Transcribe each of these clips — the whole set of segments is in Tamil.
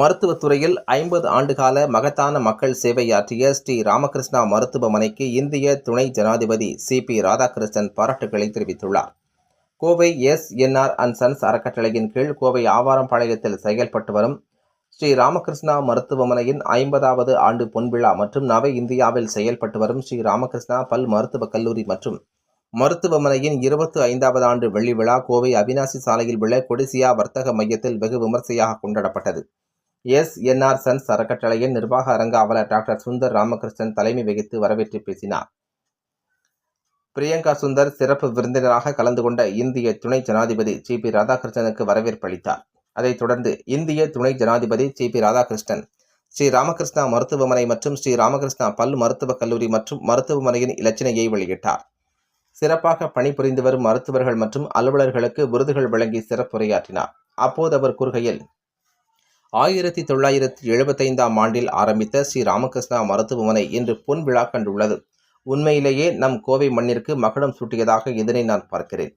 மருத்துவத்துறையில் ஐம்பது ஆண்டுகால மகத்தான மக்கள் சேவையாற்றிய ஸ்ரீ ராமகிருஷ்ணா மருத்துவமனைக்கு இந்திய துணை ஜனாதிபதி சி பி ராதாகிருஷ்ணன் பாராட்டுகளை தெரிவித்துள்ளார். Kovai S NR and sons அறக்கட்டளையின் கீழ் கோவை ஆவாரம்பாளையத்தில் செயல்பட்டு வரும் ஸ்ரீ ராமகிருஷ்ணா மருத்துவமனையின் ஐம்பதாவது ஆண்டு பொன்விழா மற்றும் நவ இந்தியாவில் செயல்பட்டு வரும் ஸ்ரீ ராமகிருஷ்ணா பல் மருத்துவக் கல்லூரி மற்றும் மருத்துவமனையின் இருபத்தி ஐந்தாவது ஆண்டு வெள்ளி விழா கோவை அவினாசி சாலையில் உள்ள கொடிசியா வர்த்தக மையத்தில் வெகு விமர்சையாக கொண்டாடப்பட்டது. எஸ் என்ஆர் சன்ஸ் அறக்கட்டளையின் நிர்வாக அரங்க டாக்டர் சுந்தர் ராமகிருஷ்ணன் தலைமை வகித்து வரவேற்று பேசினார். பிரியங்கா சுந்தர் சிறப்பு விருந்தினராக கலந்து கொண்ட இந்திய துணை ஜனாதிபதி சி பி ராதாகிருஷ்ணனுக்கு வரவேற்பு அளித்தார். அதைத் தொடர்ந்து இந்திய துணை ஜனாதிபதி சி பி ராதாகிருஷ்ணன் ஸ்ரீ ராமகிருஷ்ணா மருத்துவமனை மற்றும் ஸ்ரீ ராமகிருஷ்ணா பல் மருத்துவக் கல்லூரி மற்றும் மருத்துவமனையின் இலச்சினையை வெளியிட்டார். சிறப்பாக பணிபுரிந்து வரும் மருத்துவர்கள் மற்றும் அலுவலர்களுக்கு விருதுகள் வழங்கி சிறப்புரையாற்றினார். அப்போது அவர் கூறுகையில் ஆயிரத்தி தொள்ளாயிரத்தி எழுபத்தைந்தாம் ஆண்டில் ஆரம்பித்த ஸ்ரீ ராமகிருஷ்ணா மருத்துவமனை இன்று பொன் விழா கண்டுள்ளது. உண்மையிலேயே நம் கோவை மண்ணிற்கு மகுடம் சூட்டியதாக இதனை நான் பார்க்கிறேன்.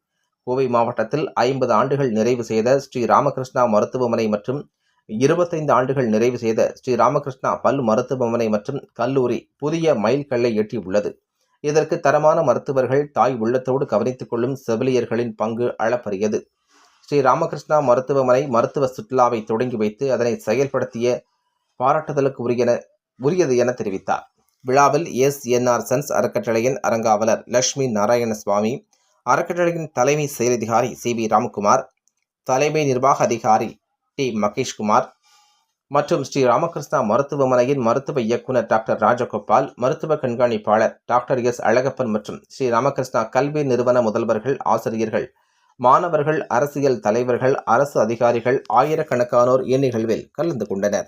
கோவை மாவட்டத்தில் ஐம்பது ஆண்டுகள் நிறைவு செய்த ஸ்ரீ ராமகிருஷ்ணா மருத்துவமனை மற்றும் இருபத்தைந்து ஆண்டுகள் நிறைவு செய்த ஸ்ரீ ராமகிருஷ்ணா பல் மருத்துவமனை மற்றும் கல்லூரி புதிய மைல்கல்லை எட்டியுள்ளது. இதற்கு தரமான மருத்துவர்கள் தாய் உள்ளத்தோடு கவனித்துக் கொள்ளும் செவிலியர்களின் பங்கு அளப்பரியது. ஸ்ரீ ராமகிருஷ்ணா மருத்துவமனை மருத்துவ சுற்றுலாவை தொடங்கி வைத்து அதனை செயல்படுத்திய பாராட்டுதலுக்கு உரியன உரியது என தெரிவித்தார். விழாவில் எஸ் என்ஆர் சன்ஸ் அறக்கட்டளையின் அரங்காவலர் லட்சுமி நாராயண சுவாமி அறக்கட்டளையின் தலைமை செயலதிகாரி சி வி ராம்குமார் தலைமை நிர்வாக அதிகாரி டி மகேஷ்குமார் மற்றும் ஸ்ரீ ராமகிருஷ்ணா மருத்துவமனையின் மருத்துவ இயக்குனர் டாக்டர் ராஜகோபால் மருத்துவ கண்காணிப்பாளர் டாக்டர் எஸ் அழகப்பன் மற்றும் ஸ்ரீ ராமகிருஷ்ணா கல்வி நிறுவன முதல்வர்கள் ஆசிரியர்கள் மாணவர்கள் அரசியல் தலைவர்கள் அரசு அதிகாரிகள் ஆயிரக்கணக்கானோர் இந்நிகழ்வில் கலந்து கொண்டனர்.